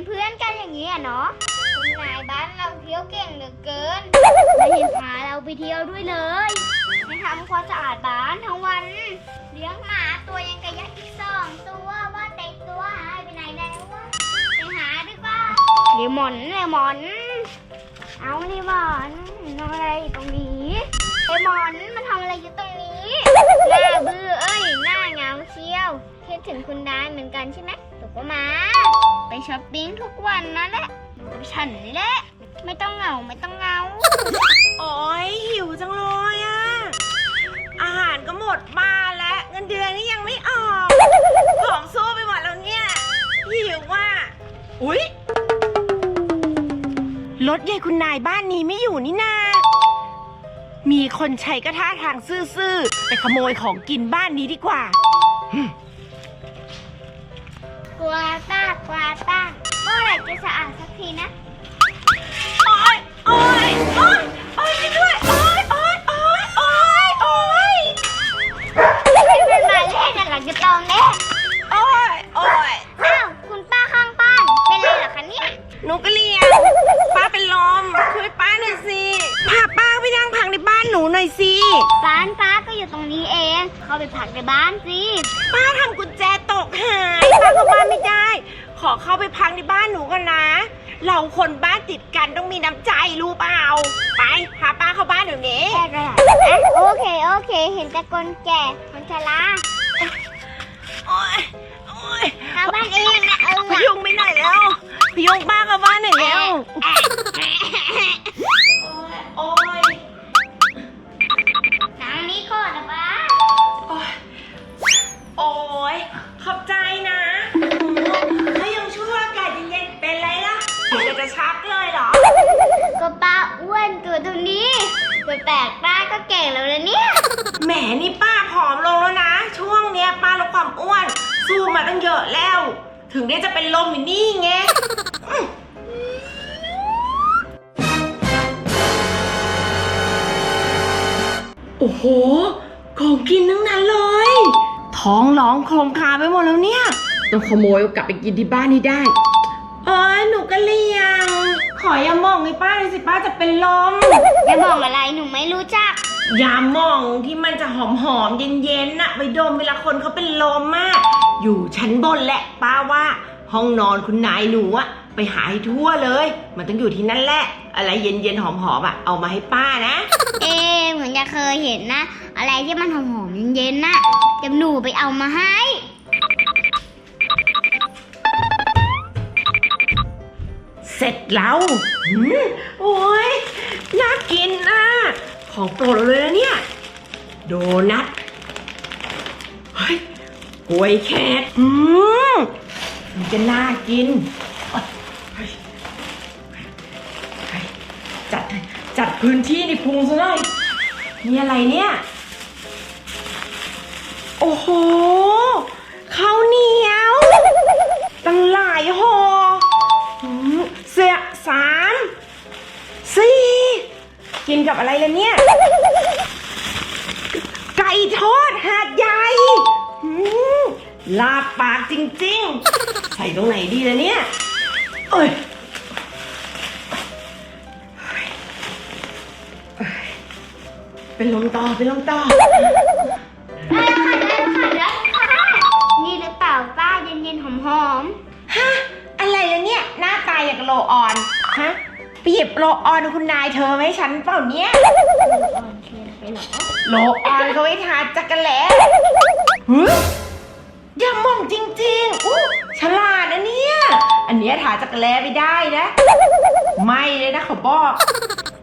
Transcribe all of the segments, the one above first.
เป็นเพื่อนกันอย่างนี้อะเนาะคุณนายบ้านเราเที่ยวเก่งเหลือเกินไม่เห็นพาเราไปเที่ยวด้วยเลยไม่ทำความสะอาดบ้านทั้งวัน เลี้ยงหมาตัวยังกระยักอีกสองตัวว่าเต็กตัวหายไปไหนแล้ววะไปหาดีกว่าเลมอนเลมอน เอาเลมอนทำอะไรอยู่ตรงนี้เลมอนมันทำอะไรอยู่ตรงนี้หน้าเบื่อเอ้ยหน้าเหงาเชียว คิดถึงคุณได้เหมือนกันใช่ไหมถูกก็มา ไปช้อปปิ้งทุกวันนั่นแหละฉันนี่แหละ ไม่ต้องเหงาไม่ต้องเหงา โอ้ยหิวจังเลยอะอาหารก็หมดบ้านแล้ว เงินเดือนนี่ยังไม่ออกของสู้ไปหมดแล้วเนี่ย หิวว่าอุ๊ยรถยายคุณนายบ้านนี้ไม่อยู่นี่นา มีคนใช้กระท่าทางซื่อๆ ไปขโมยของกินบ้านนี้ดีกว่าก วาต้ากวาต้าเมื่อไหร่จะสะอาดสักทีนะ กในบ้านหนูก่อนนะ เราคนบ้านติดกันต้องมีน้ำใจรู้เปล่า ไปพาป้าเข้าบ้านเดี๋ยวนี้แค่ไรอะโอเค โอเค เห็นแต่คนแก่คนชราโอ๊ย โอ๊ยเข้าบ้านเองนะเออพยุงไปไหนแล้วพยุงป้าเข้าบ้านหน่อยแล้ว โอ๊ยท ปลกป้าก็เก่งแล้วนะเนี่ย แหมนี่ป้าผอมลงแล้วนะ ช่วงเนี้ยป้าลดความอ้วน สู้มาตั้งเยอะแล้ว ถึงได้จะเป็นลมอยู่นี่ไงอืมโอ้โห ของกินทั้งนั้นเลย ท้องร้องโคลงคลามไปหมดแล้วเนี่ย ต้องขโมยเอากลับไปกินที่บ้านนี้ได้ เอ้ยหนูก็เลี้ยง ขออย่ามองให้ป้าเลยสิป้าจะเป็นลมจะบอกอะไรหนูไม่รู้จัก ยาหมองที่มันจะหอมหอมๆเย็นๆน่ะไปดมเวลาคนเขาเป็นลมมาก อยู่ชั้นบนแหละป้าว่า ห้องนอนคุณนายหนูอะไปหาให้ทั่วเลย มันต้องอยู่ที่นั่นแหละ อะไรเย็นๆหอมๆอะเอามาให้ป้านะ เอ๊ะเหมือนจะเคยเห็นนะ อะไรที่มันหอมๆเย็นๆน่ะเดี๋ยวหนูไปเอามาให้ เสร็จแล้วหืมโอ้ยน่ากินอะ ของโปรดเราเลยนะเนี่ย โดนัทเฮ้ยกล้วยแขกอืมมันจะน่ากินเฮ้ยเฮ้ยจัดจัดพื้นที่ในพุงซะหน่อยนี่อะไรเนี่ย โอ้โหข้าวเหนียวตั้งหลาย กินกับอะไรล่ะเนี่ย ไก่ทอดหาดใหญ่หืมลาบปากจริงๆ ใส่ตรงไหนดีล่ะเนี่ยเอ้ยเป็นลมต่อเป็นลมต่อ ได้แล้วค่ะได้แล้วค่ะได้แล้วค่ะ นี่หรือเปล่าป้าเย็นๆหอมฮะ อะไรล่ะเนี่ย หน้าตาอย่างกับโลออนฮะ ไปหยิบโลออนของคุณนายเธอไหมาให้ฉันเปล่าเนี่ยๆอ่อนเกินไปเหรอโลออนเขาไว้ทาจักรแหล้เฮ้ยอย่ามองจริงๆอู้ฉลาดนะเนี่ย อันเนี้ยทาจักรแหล้ไม่ได้นะ ไม่เลยนะเขาบอก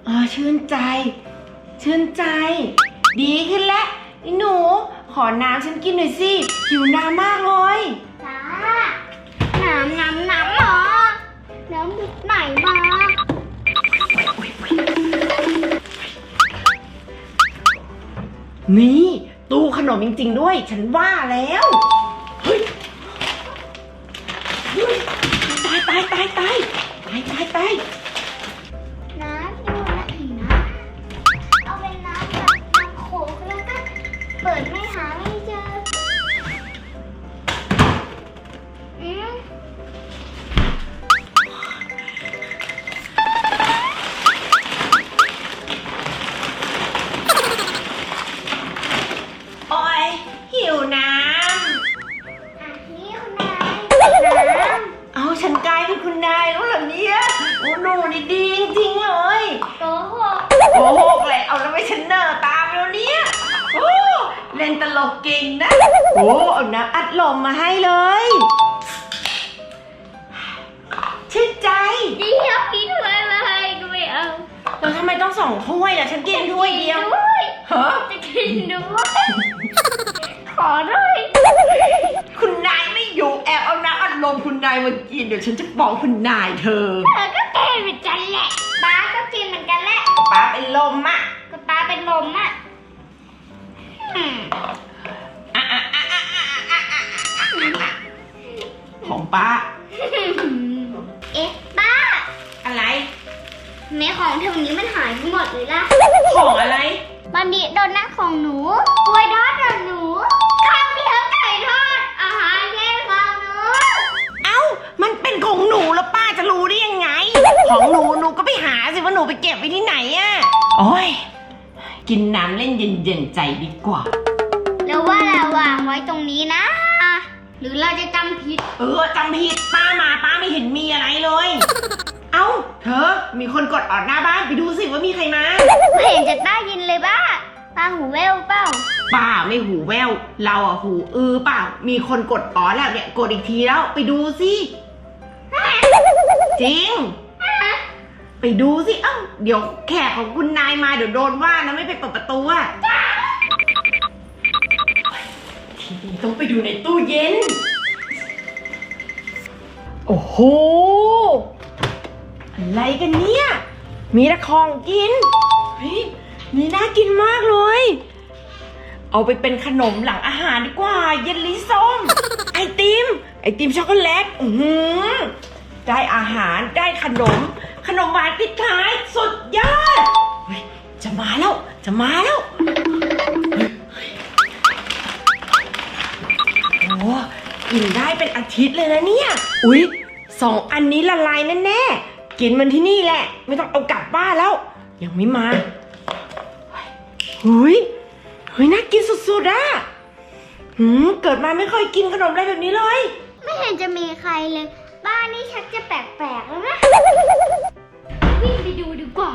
อ๋อชื่นใจ ชื่นใจ ดีขึ้นแล้วนี่หนู ขอน้ำฉันกินหน่อยสิ หิวน้ำมากเลย จ้าน้ำน้ำน้ำหรอน้ำดิบไหนมา นี่ตู้ขนมจริง ๆ ด้วย ฉันว่าแล้ว เฮ้ยเฮ้ยตายตายตายตายตายตายตายน้ำที่มันไรนะ เอาเป็นน้ำแบบน้ำโขกแล้วก็เปิดไอะฉันกินด้วยเดียวด้วฮะจะกินด้วย ขอได้คุณนายไม่อยู่แอบเอาน้ำอัดลมคุณนายมากินเดี๋ยวฉันจะบอกคุณนายเธอเธอก็เกยเหมือนกันแหละป้าก็กินเหมือนกันแหละป้าเป็นลมอะก็ป้าเป็นลมอะของป้า แม่ของแถวนี้มันหายไปหมดเลยล่ะ ของอะไร บันดีโดนัทของหนูกล้วยทอดของหนูข้าวเหนียวไก่ทอด อาหารเย็นของหนูเอ้า มันเป็นของหนูแล้วป้าจะรู้ได้ยังไง ของหนูหนูก็ไปหาสิว่าหนูไปเก็บไว้ที่ไหนอะโอ้ย กินน้ำเล่นเย็นๆใจดีกว่า แล้วว่าเราวางไว้ตรงนี้นะ หรือเราจะจำผิด เออจำผิดป้ามาป้าไม่เห็นมีอะไรเลยเอ้าเธอ มีคนกดออดหน้าบ้านไปดูสิว่ามีใครมา ไม่เห็นจะได้ยินเลยบ้าป้าหูแววเปล่าป้าไม่หูแวว เราอะหูอือเปล่า มีคนกดอ๋อแล้วเนี่ยกดอีกทีแล้วไปดูสิจริง ไปดูสิ เอ้า เดี๋ยวแขกของคุณนายมาเดี๋ยวโดนว่านะไม่ไปเปิดประตูอะทีนี้ต้องไปดูในตู้เย็น โอ้โห อะไรกันเนี่ย มีแต่ของกินเฮ้ยนี่น่ากินมากเลย เอาไปเป็นขนมหลังอาหารดีกว่า เยลลี่ส้ม ไอติม ไอติมช็อกโกแลตอือหือได้อาหารได้ขนม ขนมหวานปิดท้ายสุดยอดเฮ้ยจะมาแล้ว จะมาแล้วเฮ้ยโอ้กินได้เป็นอาทิตย์เลยนะเนี่ย อุ๊ยสองอันนี้ละลายแน่ๆ กินมันที่นี่แหละ ไม่ต้องเอากลับบ้านแล้ว ยังไม่มาเฮ้ยเฮ้ยน่ากินสุดๆอะหืมเกิดมาไม่เคยกินขนมอะไรแบบนี้เลย ไม่เห็นจะมีใครเลย บ้านนี้ชักจะแปลกๆแล้วนะวิ่งไปดูดีกว่า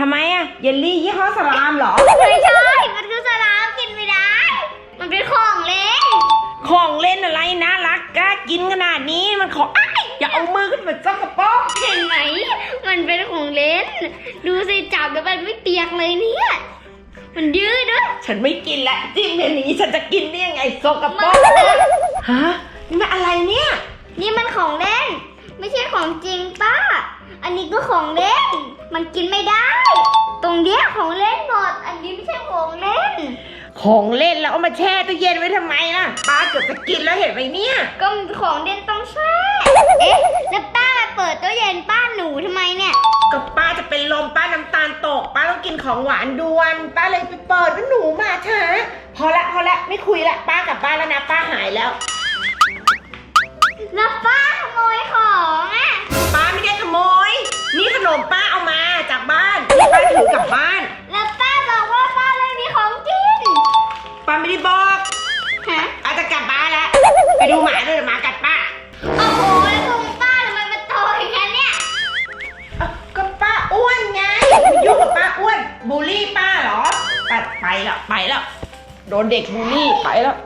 ทำไมอะเยลลี่ยี่ห้อสลามเหรอ ไม่ใช่ มันคือสลามกินไม่ได้ มันเป็นของเล่น ของเล่นอะไรน่ารักกล้ากินขนาดนี้มันของอ้ายอย่าเอามือขึ้นมาจ้องกระป๋องเห็นไหม มันเป็นของเล่น ดูสิจับแล้วมันไม่เปียกเลยเนี่ย มันยืดด้วยฉันไม่กินละจิ้มอย่างนี้ฉันจะกินได้ยังไงโซกระป๋องฮะนี่มันอะไรเนี่ย นี่มันของเล่น ไม่ใช่ของจริงป้า อันนี้ก็ของเล่น มันกินไม่ได้ ตรงเนี้ยของเล่นหมด อันนี้ไม่ใช่ของเล่น ของเล่นแล้วเอามาแช่ตู้เย็นไว้ทำไมล่ะป้าเกือบจะกินแล้วเห็นไหมเนี่ย ก็ของเล่นต้องแช่ เอ๊ะ แล้วป้ามาเปิดตู้เย็นป้าหนูทำไมเนี่ย ก็ป้าจะเป็นลมป้าน้ำตาลตก ป้าต้องกินของหวานด่วน ป้าเลยไปเปิดว่าหนูมาช้าพอละพอละไม่คุยละป้ากลับบ้านแล้วนะป้าหายแล้ว แล้วป้าขโมยของอะป้าไม่ได้ขโมย นี่ขนมป้าเอามาจากบ้านนี่ป้าถือกลับบ้าน แล้วป้าบอกว่าป้าไม่มีของกินป้าไม่ได้บอกฮะอาจจะกลับบ้านแล้ว ไปดูหมาด้วยเดี๋ยวหมากัดป้า โอ้โหแล้วพุงป้าทำไมมันโตอย่างนั้นเนี่ยเอ้าก็ป้าอ้วนไงไปยุ่งกับป้าอ้วนบูลลี่ป้าเหรอไปไปแล้วไปแล้วโดนเด็กบูลลี่ไปแล้ว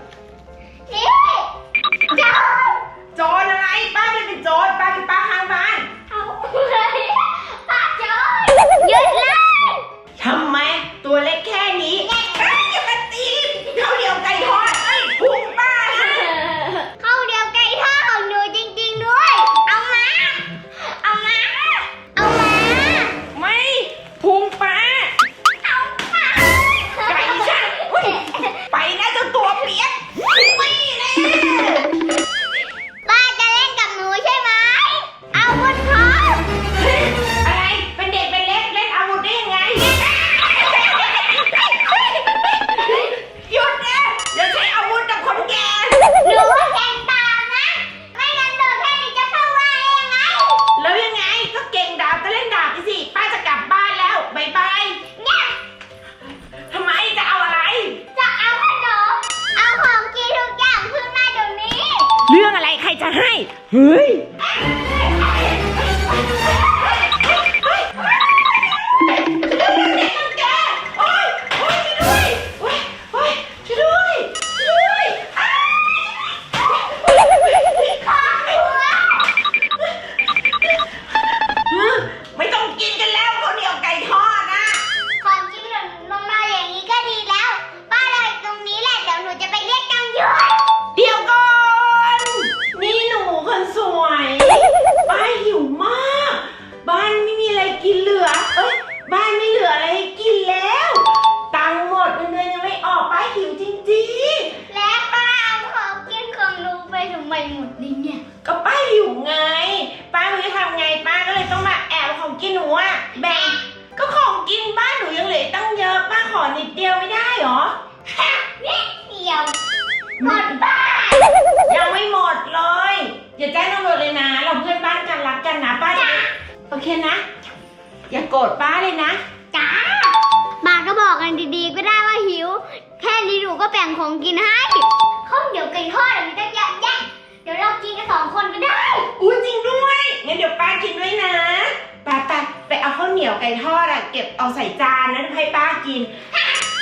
จะให้ เฮ้ย กันรักกันนะป้าจะโอเคนะ อย่าโกรธป้าเลยนะ จ้าป้าก็บอกกันดีๆ ก็ได้ว่าหิว แค่นี้หนูก็แบ่งของกินให้ข้าวเหนียวไก่ทอดอะมีตั้งเยอะแยะ เดี๋ยวเรากินกันสองคนก็ได้ อุ้ยจริงด้วยงั้นเดี๋ยวป้ากินด้วยนะป้าไปไปเอาข้าวเหนียวไก่ทอดอะเก็บเอาใส่จานนะให้ป้ากิน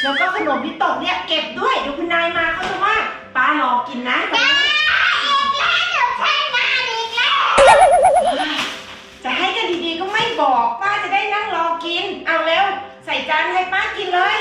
แล้วก็ขนมพี่ตกเนี่ยเก็บด้วยเดี๋ยวคุณนายมาเขาจะว่าป้ารอกินนะ จานให้ป้ากินเลย